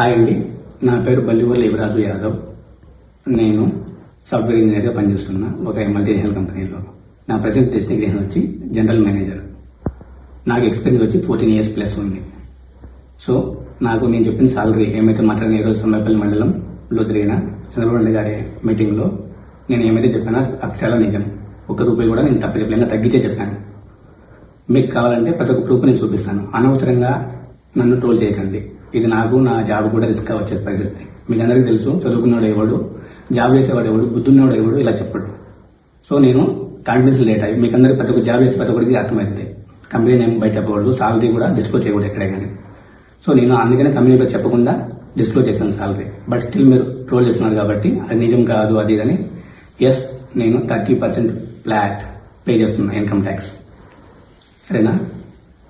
Hi అండి. నా పేరు బల్లివల్లి యువరాజు యాదవ్. నేను సాఫ్ట్వేర్ ఇంజనీర్గా పనిచేస్తున్నా ఒక మల్టీనేషనల్ కంపెనీలో. నా ప్రజెంట్ డెస్టినేషన్ వచ్చి జనరల్ మేనేజర్. నాకు ఎక్స్పీరియన్స్ వచ్చి ఫోర్టీన్ ఇయర్స్ ప్లస్ ఉంది. సో నాకు నేను చెప్పిన సాలరీ ఏమైతే మాట్లాడిన ఈరోజు సొందపల్లి మండలంలో జరిగిన చంద్రబాబు గారి మీటింగ్లో నేను ఏమైతే చెప్పానో అక్షరాల నిజం. ఒక్క రూపాయి కూడా నేను తప్ప చెప్పలేక తగ్గించే చెప్పాను. మీకు కావాలంటే ప్రతి ఒక్క ప్రూఫ్ నేను చూపిస్తాను. అనవసరంగా నన్ను ట్రోల్ చేయకండి. ఇది నాకు నా జాబ్ కూడా రిస్క్ వచ్చే పరిస్థితి. మీకు అందరికీ తెలుసు చదువుకున్నాడు ఎవడు జాబ్ చేసేవాడు ఎవడు బుద్ధున్నవాడు ఎవడు ఇలా చెప్పడు. సో నేను కాన్ఫిడెన్స్ లేట్ అయ్యి మీకు అందరికి ప్రతి ఒక్క జాబ్ చేసే ప్రతి ఒక్కరికి అర్థమైంది కంపెనీ నేమ్ బయట చెప్పకూడదు సాలరీ కూడా డిస్క్లోజ్ చేయకూడదు ఎక్కడే కానీ సో నేను అందుకనే కంపెనీ పేరు చెప్పకుండా డిస్క్లోజ్ చేశాను సాలరీ బట్ స్టిల్ మీరు ట్రోల్ చేస్తున్నారు కాబట్టి అది నిజం కాదు అది ఇదని ఎస్ నేను థర్టీ పర్సెంట్ ఫ్లాట్ పే చేస్తున్నా ఇన్కమ్ ట్యాక్స్ సరేనా?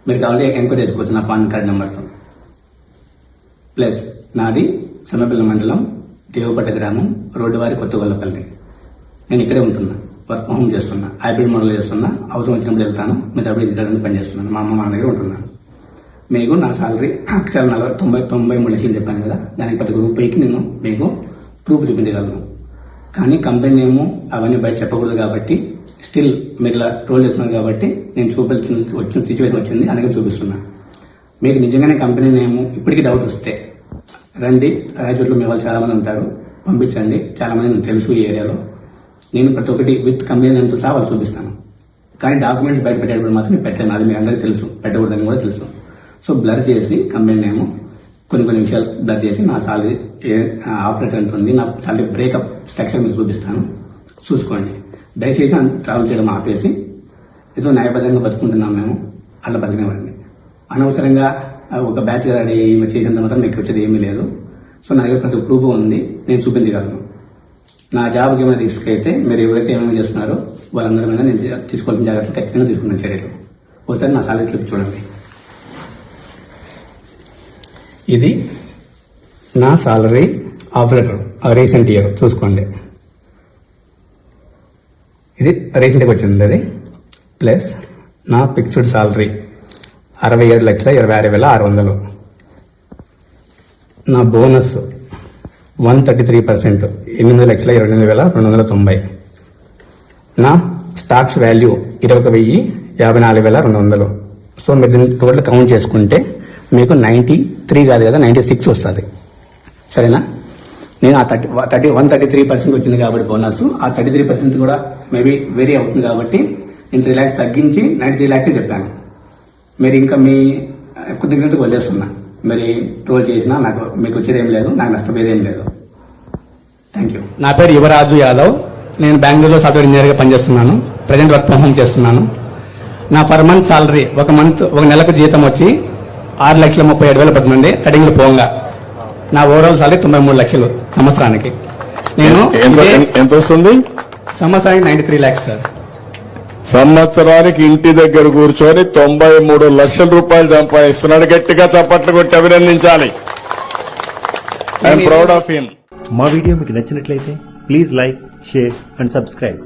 మీరు కావాలి ఎంక్వైరీ చేసుకోవచ్చు నా పాన్ కార్డ్ నెంబర్తో ప్లస్ నాది సమపల్లి మండలం దేవపట్ట గ్రామం రోడ్డువారి కొత్తగొల్లపల్లి. నేను ఇక్కడే ఉంటున్నా వర్క్ హోమ్ చేస్తున్నా హైబ్రిడ్ మోడల్ చేస్తున్నా అవసరం వచ్చినప్పుడు వెళ్తాను మీరు అప్పుడు ఇంటి పని చేస్తున్నాను మా అమ్మ మా దగ్గర ఉంటున్నాను మీకు నా సాలరీ అక్షరాల నలభై తొంభై తొంభై మూడు లక్షలు చెప్పాను కదా దానికి ప్రతి రూపాయికి నేను మీకు ప్రూఫ్ చూపించగలను. కానీ కంపెనీ నేము అవన్నీ బయట చెప్పకూడదు కాబట్టి స్టిల్ మీరు ఇలా ట్రోల్ చేస్తున్నారు కాబట్టి నేను చూపించిన వచ్చిన సిచ్యువేషన్ వచ్చింది అందుకే చూపిస్తున్నా. మీకు నిజంగానే కంపెనీ నేము ఇప్పటికీ డౌట్ వస్తే రండి రాయచోట్లో మీ వాళ్ళు చాలామంది ఉంటారు పంపించండి. చాలా మంది తెలుసు ఈ ఏరియాలో. నేను ప్రతి ఒక్కటి విత్ కంపెనీ నేమ్తో సహా వాళ్ళు చూపిస్తాను. కానీ డాక్యుమెంట్స్ బయట పెట్టేటప్పుడు మాత్రం పెట్టాను అది మీ అందరికీ తెలుసు. పెట్టకూడదని కూడా తెలుసు. సో బ్లర్ చేసి కంపెనీ నేము కొన్ని కొన్ని విషయాలు బ్లర్ చేసి నా సాలరీ ఆపరేటర్ ఎంత ఉంది నా సాలరీ బ్రేకప్ స్ట్రక్చర్ మీకు చూపిస్తాను. చూసుకోండి. దయచేసి ట్రావెల్ చేయడం ఆపేసి ఏదో న్యాయబద్ధంగా బతుకుంటున్నాం మేము అలా బతికినవాడిని అనవసరంగా ఒక బ్యాచ్ రెడీ ఈమె చేసినంత మాత్రం మీకు వచ్చేది ఏమీ లేదు. సో నా దగ్గర ప్రతి ప్రూఫ్ ఉంది నేను చూపించగలను. నా జాబ్కి ఏమైనా తీసుకైతే అయితే మీరు ఎవరైతే ఏమైనా చేస్తున్నారో వాళ్ళందరి మీద నేను తీసుకోవాల్సిన జాగ్రత్తలు ఖచ్చితంగా తీసుకున్న చర్యలు. ఒకసారి నా సాలరీ స్లిప్ చూడండి. ఇది నా సాలరీ ఆపరేటర్ రీసెంట్ ఇయర్ చూసుకోండి. ఇది రీసెంట్గా వచ్చింది అది. ప్లస్ నా ఫిక్స్డ్ సాలరీ అరవై ఏడు లక్షల ఇరవై ఆరు వేల ఆరు వందలు. నా bonus one thirty three percent ఎనిమిది లక్షల ఇరవై ఎనిమిది వేల రెండు వందల తొంభై. నా స్టాక్స్ వాల్యూ ఇరవై ఒక వెయ్యి యాభై నాలుగు వేల రెండు వందలు. సో మీరు దీన్ని టోటల్ కౌంట్ చేసుకుంటే మీకు నైంటీ త్రీ కాదు కదా నైంటీ సిక్స్ వస్తుంది. సరేనా? నేను ఆ thirty thirty one thirty three percent వచ్చింది కాబట్టి బోనస్. ఆ థర్టీ త్రీ పర్సెంట్ కూడా మేబీ వేరీ అవుతుంది కాబట్టి నేను త్రీ ల్యాక్స్ తగ్గించి నైన్ త్రీ ల్యాక్స్ చెప్పాను. మీరు ఇంకా మీ కొద్దిగా వదిలేస్తున్నా. మరి ట్రోల్ చేసినా నాకు మీకు వచ్చేది ఏం లేదు నాకు నష్టపోయేది ఏం లేదు. థ్యాంక్ యూ నా పేరు యువరాజు యాదవ్. నేను బెంగళూరులో సాఫ్ట్వేర్ ఇంజనీర్గా పనిచేస్తున్నాను. ప్రజెంట్ వర్క్ ఫ్రమ్ హోమ్ చేస్తున్నాను. నా పర్ మంత్ సాలరీ ఒక మంత్ ఒక నెలకు జీతం వచ్చి ఆరు లక్షల ముప్పై ఏడు వేలు పడుతుంది కటింగ్లు పోగా. నా ఓవరాల్ సాలరీ తొంభై మూడు లక్షలు సంవత్సరానికి. నేను ఎంత వస్తుంది? సంవత్సరానికి నైన్టీ త్రీ ల్యాక్స్ సార్. సంవత్సరానికి ఇంటి దగ్గర కూర్చొని తొంభై మూడు లక్షల రూపాయలు సంపాదిస్తున్నాడు. గట్టిగా చప్పట్లు కొట్టి అభినందించాలి. ఐఎమ్ ప్రౌడ్ ఆఫ్ హిమ్ మా వీడియో మీకు నచ్చినట్లయితే please like share and subscribe.